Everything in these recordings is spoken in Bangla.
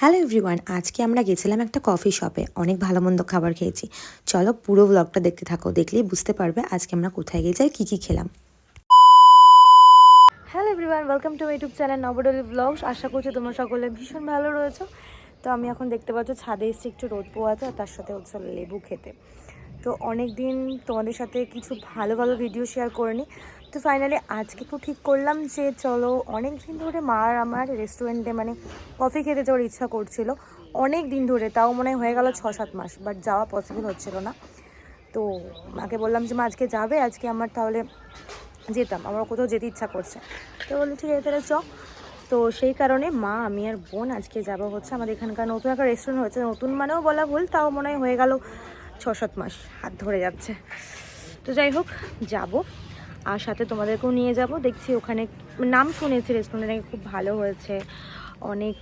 হ্যালো এভরিওয়ান আজকে আমরা গেছিলাম একটা কফি শপে অনেক ভালো মন্দ খাবার খেয়েছি। চলো পুরো ব্লগটা দেখতে থাকো, দেখলেই বুঝতে পারবে আজকে আমরা কোথায় গেছি আর কী কী খেলাম। Hello everyone welcome to YouTube channel নবডলি blogs আশা করছি তোমরা সকলে ভীষণ ভালো রয়েছো। তো আমি এখন দেখতে পাচ্ছ ছাদে এসে একটু রোদ পোয়াতে আর তার সাথে হচ্ছে লেবু খেতে। তো অনেক দিন তোমাদের সাথে কিছু ভালো ভালো ভিডিও শেয়ার করে নিই তো ফাইনালি আজকে তো ঠিক করলাম যে চলো অনেক দিন ধরে মা আর আমার রেস্টুরেন্টে মানে কফি খেতে যাওয়ার ইচ্ছা করছিল। অনেক দিন ধরে, তাও মনে হয় হয়ে গেল ছ সাত মাস বাট যাওয়া পসিবল হচ্ছিল না। তো মাকে বললাম যে মা আজকে যাবে, আজকে আমার তাহলে যেতাম আমার কোথাও যেতে ইচ্ছা করছে। তো বলল, ঠিক আছে, তাহলে চ। তো সেই কারণে মা, আমি আর বোন আজকে যাব হচ্ছে আমাদের এখানকার নতুন একটা রেস্টুরেন্ট হয়েছে। নতুন মানেও বলা ভুল, তাও মনে হয় হয়ে গেল ছ সাত মাস, হাত ধরে যাচ্ছে। তো যাই হোক, যাব। আর সাথে তোমাদেরকেও নিয়ে যাব। দেখছি ওখানে নাম শুনেছি রেস্টুরেন্ট নাকি খুব ভালো হয়েছে। অনেক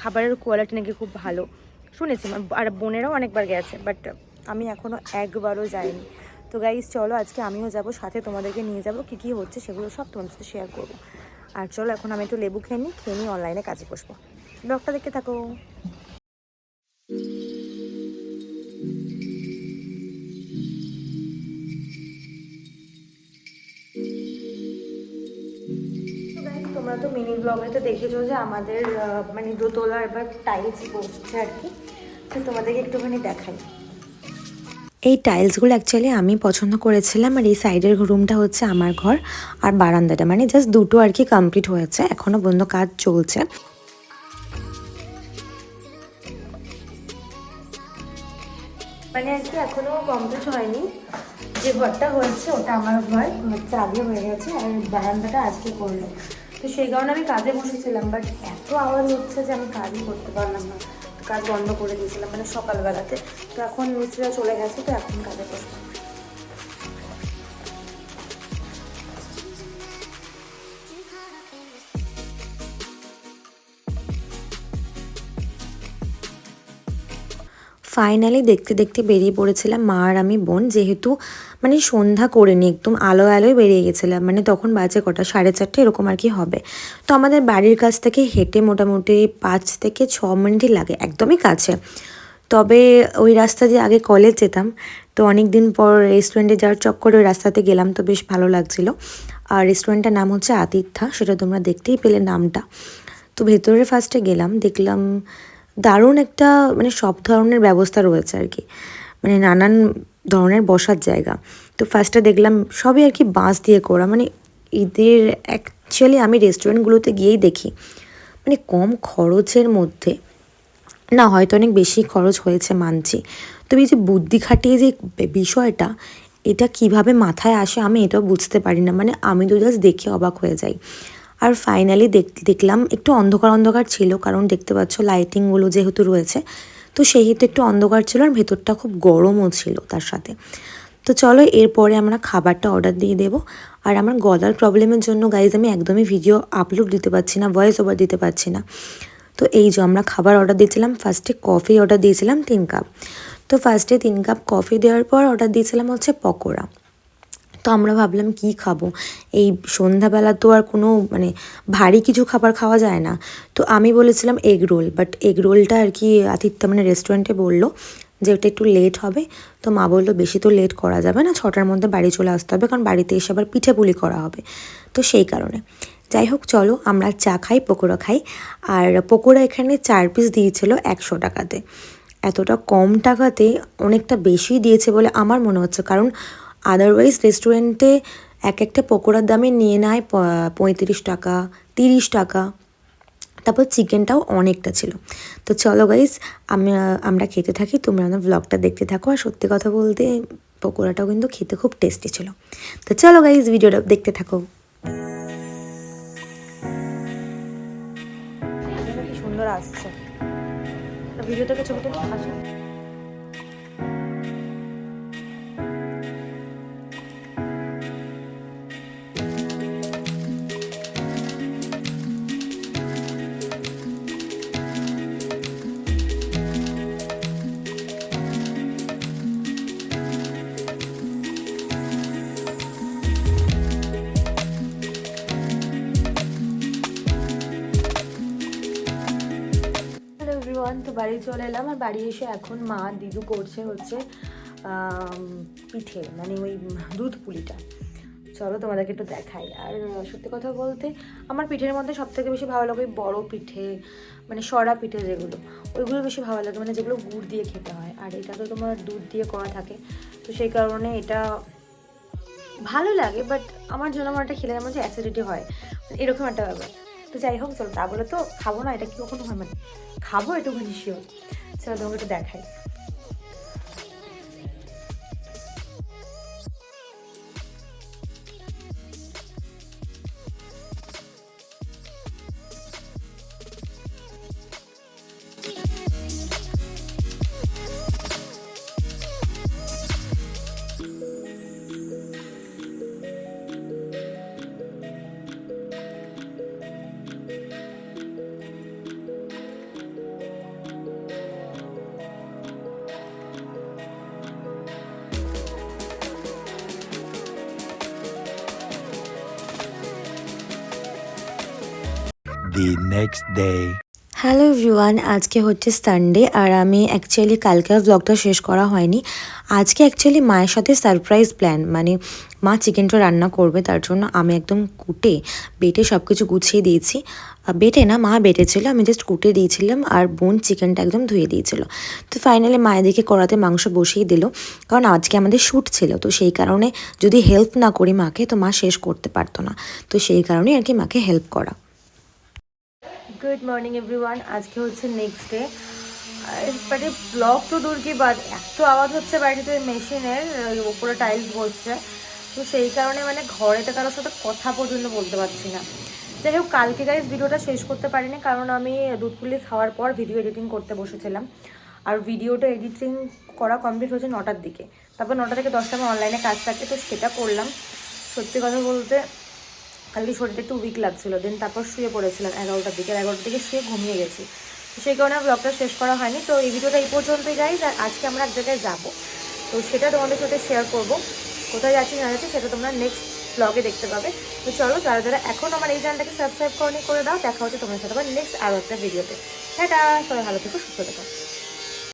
খাবারের কোয়ালিটি নাকি খুব ভালো। শুনেছি আর বোনেরাও অনেকবার গেছে বাট আমি এখনও একবারও যাইনি। তো গাইজ চলো আজকে আমিও যাব, সাথে তোমাদেরকে নিয়ে যাব, কী কী হচ্ছে সেগুলো সব তোমাদের সাথে শেয়ার করব। আর চলো, এখন আমি একটু লেবু খেয়ে নিই খেয়ে নিই অনলাইনে কাজে বসবো। ব্লগটা দেখতে থাকো। তোমরা তো মিনি ব্লগেতে দেখেছ যে আমাদের মানে দোতলা এবার টাইলস বসছে আর কি। তো তোমাদেরকে একটুখানি দেখাই। এই টাইলসগুলো অ্যাকচুয়ালি আমি পছন্দ করেছিলাম আর এই সাইডের রুমটা হচ্ছে আমার ঘর আর বারান্দাটা। মানে জাস্ট দুটো আর কি কমপ্লিট হয়েছে এখনও বন্ধ কাজ চলছে। মানে আর কি এখনও কমপ্লিট হয়নি। যে ঘরটা হয়েছে ওটা আমার ঘর আগে হয়ে গেছে আর বারান্দাটা আজকে করল তো সেই কারণে আমি কাজে বসেছিলাম বাট এত আওয়াজ হচ্ছে যে আমি কাজই করতে পারলাম না। কাজ বন্ধ করে দিয়েছিলাম মানে সকালবেলাতে। তো এখন মিস্ত্রিরা চলে গেছে, তো এখন কাজে বসবো ফাইনালি দেখতে দেখতে বেরিয়ে পড়েছিলাম মা আর আমি বোন। যেহেতু মানে সন্ধ্যা করিনি, একদম আলো আলোয় বেরিয়ে গেছিলাম। মানে তখন বাজে কটা, সাড়ে চারটে এরকম আর কি হবে। তো আমাদের বাড়ির কাছ থেকে হেঁটে মোটামুটি পাঁচ থেকে ছ মিনিটই লাগে, একদমই কাছে। তবে ওই রাস্তা দিয়ে আগে কলেজ যেতাম। তো অনেক দিন পর রেস্টুরেন্টে যাওয়ার চক্করে ওই রাস্তাতে গেলাম, তো বেশ ভালো লাগছিল। আর রেস্টুরেন্টটার নাম হচ্ছে আতিথ্যা, সেটা তোমরা দেখতেই পেলে নামটা। তো ভেতরে ফার্স্টে গেলাম, দেখলাম দারুণ একটা মানে সব ধরনের ব্যবস্থা রয়েছে আর কি। মানে নানান ধরনের বসার জায়গা। তো ফার্স্টে দেখলাম সবই আর কি বাঁশ দিয়ে করা। মানে এদের অ্যাকচুয়ালি আমি রেস্টুরেন্টগুলোতে গিয়েই দেখি। মানে কম খরচের মধ্যে। না, হয়তো অনেক বেশি খরচ হয়েছে মানছি। তবে এই যে বুদ্ধি খাটিয়ে যে বিষয়টা, এটা কীভাবে মাথায় আসে আমি এটাও বুঝতে পারি না। মানে আমি তো জাস্ট দেখে অবাক হয়ে যাই। আর ফাইনালি দেখলাম একটু অন্ধকার অন্ধকার ছিল, কারণ দেখতে পাচ্ছ লাইটিংগুলো যেহেতু রয়েছে, তো সেহেতু একটু অন্ধকার ছিল আর ভেতরটা খুব গরমও ছিল তার সাথে। তো চলো এরপরে আমরা খাবারটা অর্ডার দিয়ে দেবো। আর আমার গলার প্রবলেমের জন্য গাইজ আমি একদমই ভিডিও আপলোড দিতে পারছি না ভয়েস ওভার দিতে পারছি না। তো এই যে আমরা খাবার অর্ডার দিয়েছিলাম ফার্স্টে কফি অর্ডার দিয়েছিলাম তিন কাপ তো ফার্স্টে তিন কাপ কফি দেওয়ার পর অর্ডার দিয়েছিলাম হচ্ছে পকোড়া। তো আমরা ভাবলাম কি খাব? এই সন্ধ্যাবেলা তো আর কোনো মানে ভারী কিছু খাবার খাওয়া যায় না। তো আমি বলেছিলাম এগ রোল বাট এগ রোলটা আর কি আতিথ্য মানে রেস্টুরেন্টে বলল যে ওটা একটু লেট হবে। তো মা বলল, বেশি তো লেট করা যাবে না, ছটার মধ্যে বাড়ি চলে আসতে হবে, কারণ বাড়িতে এসে আবার পিঠে পুলি করা হবে। তো সেই কারণে। যাই হোক, চলো আমরা চা খাই, পকোড়া খাই। আর পকোড়া এখানে চার পিস দিয়েছিল একশো টাকাতে। এতটা কম টাকাতে অনেকটা বেশি দিয়েছে বলে আমার মনে হচ্ছে, কারণ আদারওয়াইজ রেস্টুরেন্টে এক একটা পকোড়ার দামে নিয়ে নেয় পঁয়ত্রিশ টাকা, তিরিশ টাকা। তারপর চিকেনটাও অনেকটা ছিল। তো চলো গাইজ আমি, আমরা খেতে থাকি, তোমরা আমার ব্লগটা দেখতে থাকো। আর সত্যি কথা বলতে, পকোড়াটাও কিন্তু খেতে খুব টেস্টি ছিল। তো চলো গাইজ ভিডিওটা দেখতে থাকো। কি সুন্দর আসছে। ভিডিও থেকে ছবি তুলে আসো এভরিওয়ান তো বাড়ি চলে এলাম আর বাড়ি এসে এখন মা দিদু করছে হচ্ছে পিঠে মানে ওই দুধ পুলিটা। চলো তোমাদেরকে একটু দেখাই। আর সত্যি কথা বলতে আমার পিঠের মধ্যে সব থেকে বেশি ভালো লাগে ওই বড় পিঠে মানে সরা পিঠে যেগুলো, ওইগুলো বেশি ভালো লাগে মানে যেগুলো গুড় দিয়ে খেতে হয়। আর এটা তো তোমার দুধ দিয়ে করা থাকে, তো সেই কারণে এটা ভালো লাগে বাট আমার জন্য আমার একটা খেলে আমার যে অ্যাসিডিটি হয়, এরকম একটা ব্যাপার। তো যাই হোক, চলো তা বলে তো খাব না, এটা কি কখনো হয় মানে? খাব এটুকু শিওর চলো তোমাকে একটু দেখাই। The next day. Hello everyone আজকে হচ্ছে সানডে আর আমি অ্যাকচুয়ালি কালকের ব্লগটা শেষ করা হয়নি। আজকে অ্যাকচুয়ালি মায়ের সাথে সারপ্রাইজ প্ল্যান মানে মা চিকেনটা রান্না করবে, তার জন্য আমি একদম কুটে, বেটে সব কিছু গুছিয়ে দিয়েছি। বেটে না, মা বেটেছিল আমি জাস্ট কুটে দিয়েছিলাম আর বোন চিকেনটা একদম ধুয়ে দিয়েছিল। তো ফাইনালি মায়ের দিকে কড়াতে মাংস বসিয়ে দিল, কারণ আজকে আমাদের শ্যুট ছিল, তো সেই কারণে যদি হেল্প না করি মাকে, তো মা শেষ করতে পারতো না। তো সেই কারণেই আর কি মাকে হেল্প করা। গুড মর্নিং এভরিওয়ান আজকে হচ্ছে নেক্সট ডে বাড়ি ব্লগ তো দূর কি বাদ, এত আওয়াজ হচ্ছে বাড়িতে মেশিনের উপরে টাইলস বসছে। তো সেই কারণে মানে ঘরেতে কারোর সাথে কথা পর্যন্ত বলতে পারছি না। যাই হোক, কালকে গাইজ ভিডিওটা শেষ করতে পারিনি, কারণ আমি দুধ পুলি খাওয়ার পর ভিডিও এডিটিং করতে বসেছিলাম। আর ভিডিওটা এডিটিং করা কমপ্লিট হয়েছে নটার দিকে। তারপর নটা থেকে দশটা আমার অনলাইনে কাজ থাকে, তো সেটা করলাম। সত্যি কথা বলতে কালকে শরীরটা একটু উইক লাগছিল। দেন তারপর শুয়ে পড়েছিলাম এগারোটার দিকে এগারোটার দিকে শুয়ে ঘুমিয়ে গেছি। তো সেই কারণে ব্লগটা শেষ করা হয়নি। তো এই ভিডিওটা এই পর্যন্তই যাই আজকে আমরা এক জায়গায় যাব। তো সেটা তোমাদের সাথে শেয়ার করব। কোথায় যাচ্ছি, না যাচ্ছি সেটা তোমরা নেক্সট ব্লগে দেখতে পাবে। তো চলো, যারা যারা এখন আমার এই চ্যানেলটাকে সাবস্ক্রাইব করনি, করে দাও। দেখা হচ্ছে তোমার সাথে আবার নেক্সট আরও একটা ভিডিওতে হ্যাঁ সবাই ভালো থেকো, সুস্থ থেকো।